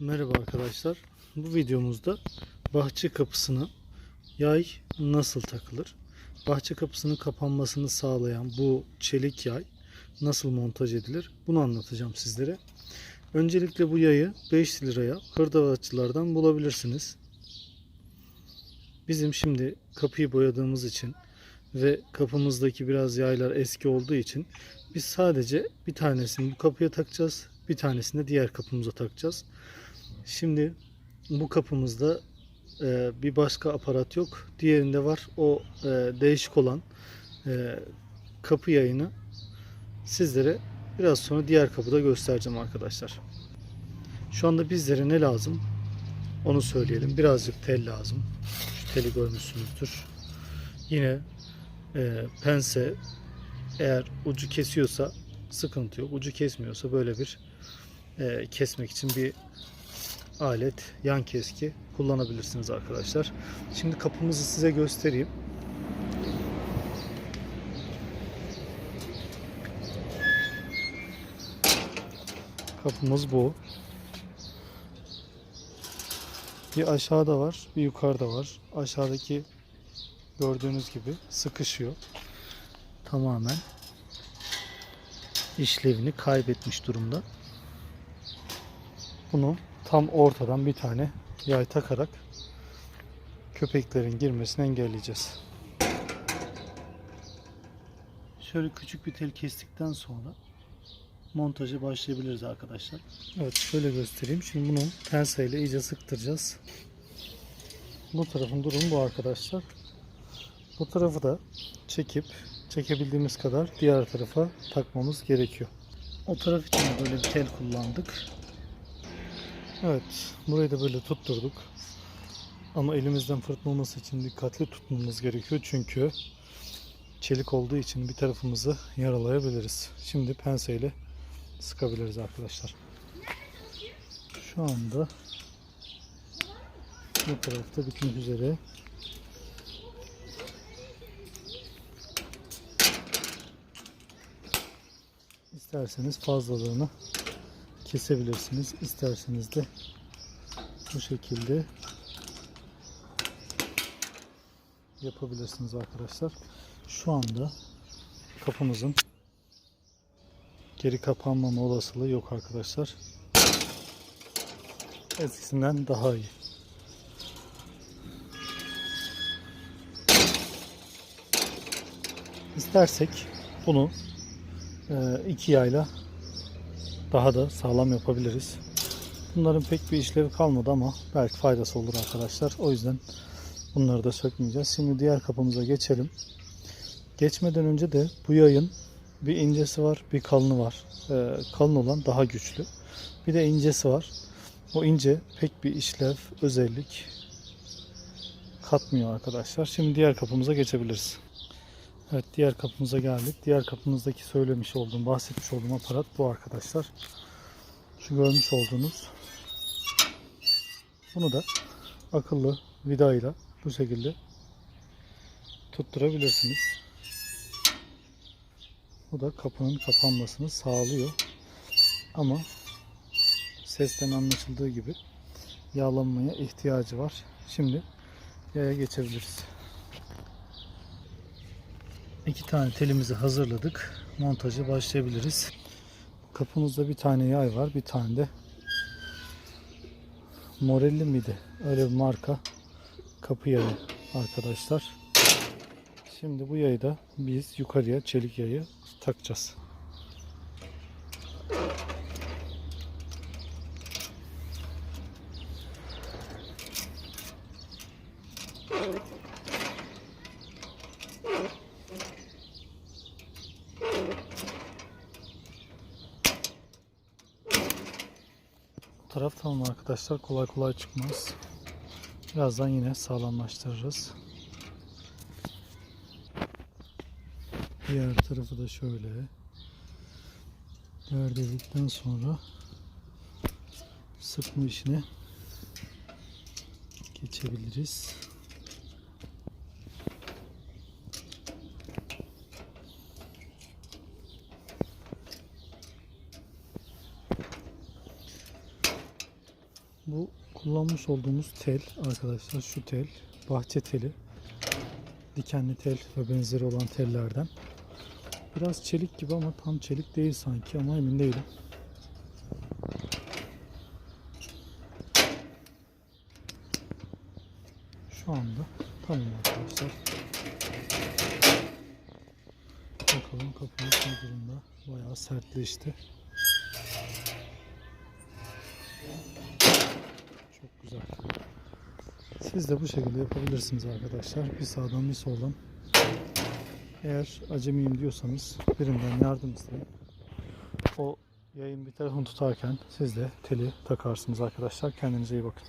Merhaba arkadaşlar. Bu videomuzda bahçe kapısına yay nasıl takılır? Bahçe kapısının kapanmasını sağlayan bu çelik yay nasıl montaj edilir? Bunu anlatacağım sizlere. Öncelikle bu yayı 5 liraya hırdavatçılardan bulabilirsiniz. Bizim şimdi kapıyı boyadığımız için ve kapımızdaki biraz yaylar eski olduğu için biz sadece bir tanesini bu kapıya takacağız. Bir tanesini de diğer kapımıza takacağız. Şimdi bu kapımızda e, bir başka aparat yok. Diğerinde var. O e, değişik olan e, kapı yayını sizlere biraz sonra diğer kapıda göstereceğim arkadaşlar. Şu anda bizlere ne lazım? Onu söyleyelim. Birazcık tel lazım. Şu teli görmüşsünüzdür. Yine e, pense eğer ucu kesiyorsa sıkıntı yok. Ucu kesmiyorsa böyle bir e, kesmek için bir alet yan keski kullanabilirsiniz arkadaşlar. Şimdi kapımızı size göstereyim. Kapımız bu. Bir aşağıda var, bir yukarıda var. Aşağıdaki gördüğünüz gibi sıkışıyor. Tamamen işlevini kaybetmiş durumda. Bunu tam ortadan bir tane yay takarak köpeklerin girmesini engelleyeceğiz. Şöyle küçük bir tel kestikten sonra montaja başlayabiliriz arkadaşlar. Evet şöyle göstereyim. Şimdi bunu penseyle iyice sıktıracağız. Bu tarafın durumu bu arkadaşlar. Bu tarafı da çekip çekebildiğimiz kadar diğer tarafa takmamız gerekiyor. O taraf için böyle bir tel kullandık. Evet, burayı da böyle tutturduk. Ama elimizden fırtmaması için dikkatli tutmamız gerekiyor. Çünkü çelik olduğu için bir tarafımızı yaralayabiliriz. Şimdi penseyle sıkabiliriz arkadaşlar. Şu anda bu tarafta bitmek üzere. İsterseniz fazlalığını kesebilirsiniz. İsterseniz de bu şekilde yapabilirsiniz arkadaşlar. Şu anda kapımızın geri kapanmama olasılığı yok arkadaşlar. Eskisinden daha iyi. İstersek bunu e, iki yayla daha da sağlam yapabiliriz. Bunların pek bir işlevi kalmadı ama belki faydası olur arkadaşlar. O yüzden bunları da sökmeyeceğiz. Şimdi diğer kapımıza geçelim. Geçmeden önce de bu yayın bir incesi var, bir kalını var. Ee, kalın olan daha güçlü. Bir de incesi var. O ince pek bir işlev, özellik katmıyor arkadaşlar. Şimdi diğer kapımıza geçebiliriz. Evet diğer kapımıza geldik. Diğer kapımızdaki söylemiş olduğum, bahsetmiş olduğum aparat bu arkadaşlar. Şu görmüş olduğunuz. Bunu da akıllı vidayla bu şekilde tutturabilirsiniz. Bu da kapının kapanmasını sağlıyor. Ama sesten anlaşıldığı gibi yağlanmaya ihtiyacı var. Şimdi yaya geçebiliriz. İki tane telimizi hazırladık. Montajı başlayabiliriz. Kapımızda bir tane yay var. Bir tane de Morelli miydi? Öyle bir marka kapı yayı arkadaşlar. Şimdi bu yayı da biz yukarıya çelik yayı takacağız. Taraf tamam arkadaşlar. Kolay kolay çıkmaz. Birazdan yine sağlamlaştırırız. Diğer tarafı da şöyle. Yerdelikten sonra sıkma işine geçebiliriz. Bu kullanmış olduğumuz tel arkadaşlar şu tel bahçe teli dikenli tel ve benzeri olan tellerden. Biraz çelik gibi ama tam çelik değil sanki ama emin değilim. Şu anda tamam arkadaşlar. Bakalım kapımız ne durumda. Bayağı sertleşti. Çok güzel. Siz de bu şekilde yapabilirsiniz arkadaşlar. Bir sağdan bir soldan. Eğer acemiyim diyorsanız birinden yardım isteyin. O yayın bir telefon tutarken siz de teli takarsınız arkadaşlar. Kendinize iyi bakın.